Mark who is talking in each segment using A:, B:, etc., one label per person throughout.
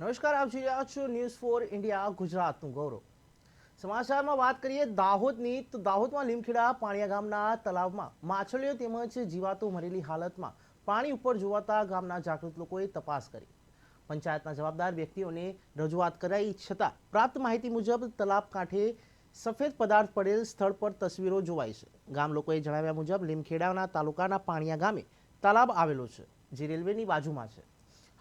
A: નમસ્કાર, આપ જોઈ રહ્યા છો ન્યૂઝ ફોર ઇન્ડિયા ગુજરાતનું ગૌરવ. સમાચારમાં વાત કરીએ દાહોદની, તો દાહોદમાં લીમખેડા પાણિયા ગામના તળાવમાં માછલીઓ તેમજ જીવાતો મરેલી હાલતમાં પાણી ઉપર જોવાતા ગામના જાગૃત લોકોએ તપાસ કરી. પંચાયતના જવાબદાર વ્યક્તિઓને રજૂઆત કરાઈ, છતાં પ્રાપ્ત માહિતી મુજબ તલાબ કાંઠે સફેદ પદાર્થ પડેલ સ્થળ પર તસવીરો જોવાઈ છે. ગામ લોકોએ જણાવ્યા મુજબ, લીમખેડાના તાલુકાના પાણિયા ગામે તલાબ આવેલો છે, જે રેલવેની બાજુમાં છે.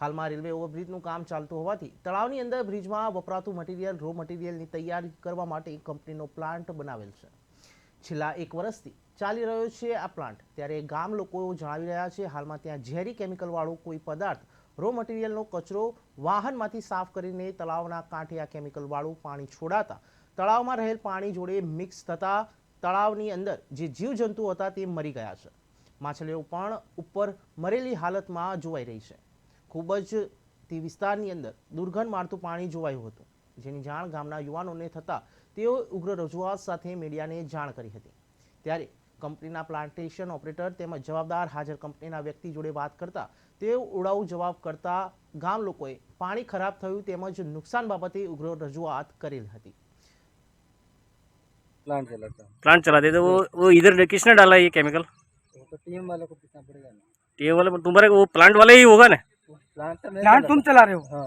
A: હાલમાં રેલવે ઓવરબ્રિજનું કામ ચાલતું હોવાથી તળાવની અંદર બ્રિજમાં વપરાતું મટીરિયલ રો મટીરિયલની તૈયારી કરવા માટે કંપનીનો પ્લાન્ટ બનાવેલ છે. છેલ્લા એક વર્ષથી ચાલી રહ્યો છે આ પ્લાન્ટ ત્યારે ગામ લોકો જણાવી રહ્યા છે, હાલમાં ત્યાં ઝેરી કેમિકલવાળો કોઈ પદાર્થ રો મટીરિયલનો કચરો વાહનમાંથી સાફ કરીને તળાવના કાંઠે આ કેમિકલવાળું પાણી છોડાતા તળાવમાં રહેલ પાણી જોડે મિક્સ થતા તળાવની અંદર જે જીવજંતુ હતા તે મરી ગયા છે. માછલીઓ પણ ઉપર મરેલી હાલતમાં જોવાઈ રહી છે. ખૂબ જ તે વિસ્તારની અંદર દુર્ગંધ મારતું પાણી જોવાયું હતું જેની જાણ ગામના યુવાનોને થતાં તેઓ ઉગ્ર રજૂઆત સાથે મીડિયાને જાણ કરી હતી ત્યારે કંપનીના પ્લાન્ટેશન ઓપરેટર તેમજ જવાબદાર હાજર કંપનીના વ્યક્તિ જોડે વાત કરતા તેઓ ઉડાઉ જવાબ કરતા ગામ લોકોએ પાણી ખરાબ થયું તેમજ નુકસાન બાબતે ઉગ્ર રજૂઆત કરેલ હતી
B: प्लांट चलाता हूँ
C: प्लांट चलाते थे वो वो इधर किसने डाला ये केमिकल
B: वो तो टीम वालों को पीछना पड़ेगा ना
C: ये वाले तुम्हारे वो प्लांट वाले ही होगा ना
B: वो प्लांट तो मैं
D: प्लांट तुम चला रहे हो
B: हाँ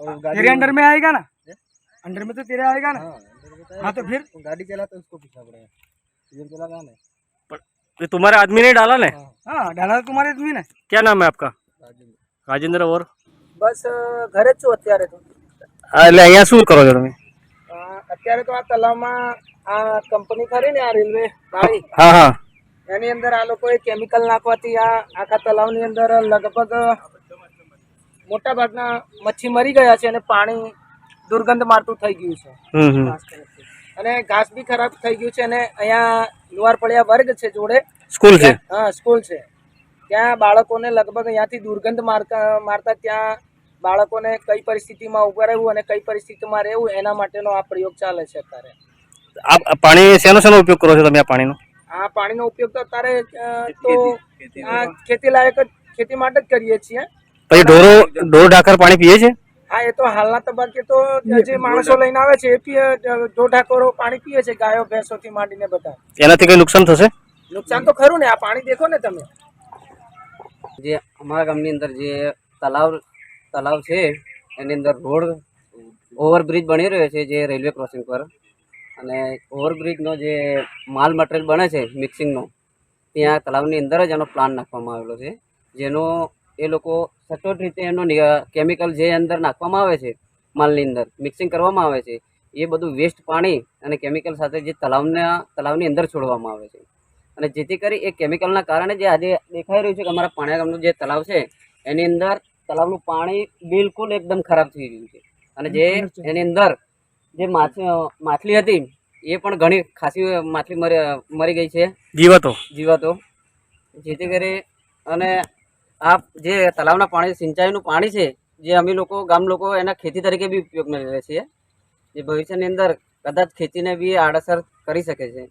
B: और वो
D: तेरे अंडर में आएगा ना
B: हैं?
D: अंडर में तो तेरे आएगा ना
B: हाँ अंदर बताया
D: हाँ तो फिर
B: वो गाड़ी चलाता है उसको पीछना पड़ेगा सीजन चला रहा है
C: पर ये तुम्हारे आदमी ने डाला ना
B: हाँ
D: हाँ डाला तो तुम्हारे तुम्हें ना
C: क्या नाम है आपका
B: राजेंद्र
C: राजेंद्र और
D: બસ ઘરે જ છું અત્યારે તો
C: એટલે અહીંયા શું કરો છો તમે
D: અ, અત્યારે તો આ તલાવમાં આ કંપની ખરી ને આ રેલવે વાળી
C: હા હા
D: એની અંદર આ લોકોએ કેમિકલ નાખવાથી આ આખા તલાવની અંદર લગભગ મોટા ભાગના મચ્છી મરી ગયા છે અને પાણી દુર્ગંધ મારતું થઈ ગયું છે. અને ઘાસ બી ખરાબ થઈ ગયું છે અને અહીંયા લુહારપડિયા વર્ગ છે જોડે.
C: સ્કૂલ છે?
D: હા સ્કૂલ છે. ત્યાં બાળકોને લગભગ અહીંયાથી દુર્ગંધ મારતા મારતા ત્યાં બાળકોને કઈ પરિસ્થિતિમાં ઊભા રહેવું અને કઈ પરિસ્થિતિમાં રહેવું એના માટેનો આ પ્રયોગ ચાલે છે અત્યારે.
C: આ આ પાણી શેનો શેનો ઉપયોગ કરો છો તમે આ પાણીનો?
D: આ પાણીનો ઉપયોગ તો અત્યારે તો આ ખેતી લાયક જ ખેતી માટે જ કરીએ છીએ.
C: પછી ઢોરો ઢોર ઢાકર પાણી પીએ છે?
D: હા એ તો હાલના તબક્કે તો જે માણસો લઈને આવે છે એ પીએ ઢોર ઢાકરો પાણી પીએ છે ગાયો ભેંસોથી માંડીને બધા.
C: એનાથી કઈ નુકસાન થશે?
D: નુકસાન તો ખરું ને આ પાણી દેખો ને તમે.
E: જે અમારા ગામની અંદર જે તલાવ તલાવ છે એની અંદર રોડ ઓવરબ્રિજ બની રહ્યો છે જે રેલવે ક્રોસિંગ પર. અને ઓવરબ્રિજનો જે માલ મટીરિયલ બને છે મિક્સિંગનો ત્યાં તલાવની અંદર જ એનો પ્લાન નાખવામાં આવેલો છે. જેનો એ લોકો સચોટ રીતે એનો કેમિકલ જે અંદર નાખવામાં આવે છે માલની અંદર મિક્સિંગ કરવામાં આવે છે એ બધું વેસ્ટ પાણી અને કેમિકલ સાથે જે તલાવના તલાવની અંદર છોડવામાં આવે છે. અને જેથી કરી એ કેમિકલના કારણે જે આજે દેખાઈ રહ્યું છે કે અમારા પાણાગામનું જે તલાવ છે એની અંદર તલાવનું પાણી બિલકુલ એકદમ ખરાબ થઈ ગયું છે. અને જે એની અંદર જે માછ માછલી હતી એ પણ ઘણી ખાસી માછલી મરી મરી ગઈ છે.
C: જીવાતો?
E: જીવાતો. જેથી કરી અને આ જે તલાવના પાણી, સિંચાઈનું પાણી છે, જે અમે લોકો, ગામ લોકો એના ખેતી તરીકે બી ઉપયોગમાં લઈએ છીએ જે ભવિષ્યની અંદર કદાચ ખેતીને બી આડઅસર કરી શકે છે.